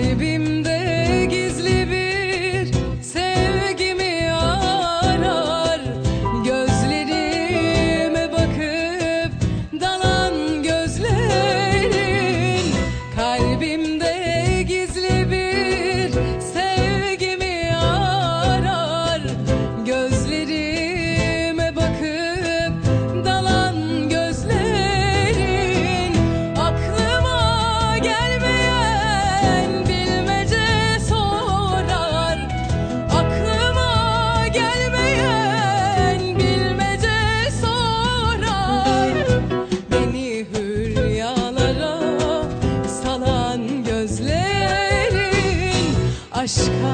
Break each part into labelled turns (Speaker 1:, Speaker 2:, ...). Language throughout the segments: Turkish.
Speaker 1: Maybe.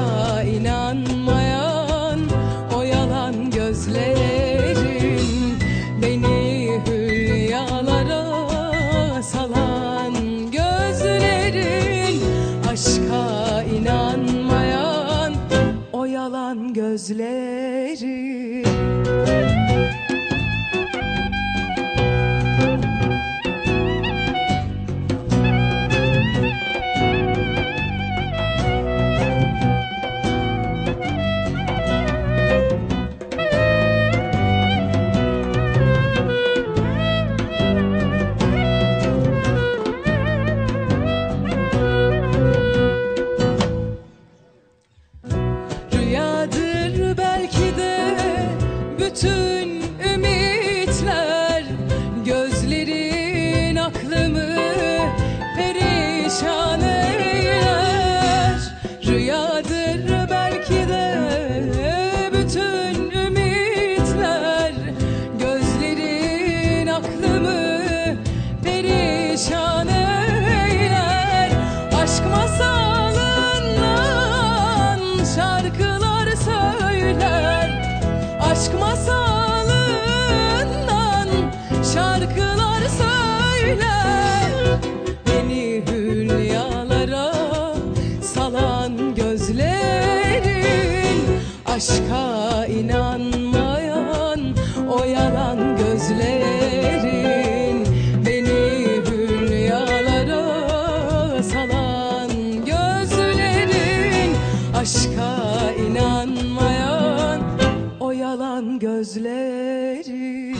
Speaker 1: Aşka inanmayan o yalan gözlerin Beni hülyalara salan gözlerin Aşka inanmayan o yalan gözlerin Aşk masalından şarkılar söyler. Beni hülyalara salan gözlerin Aşka inanmayan o yalan gözlerin yalan gözlerin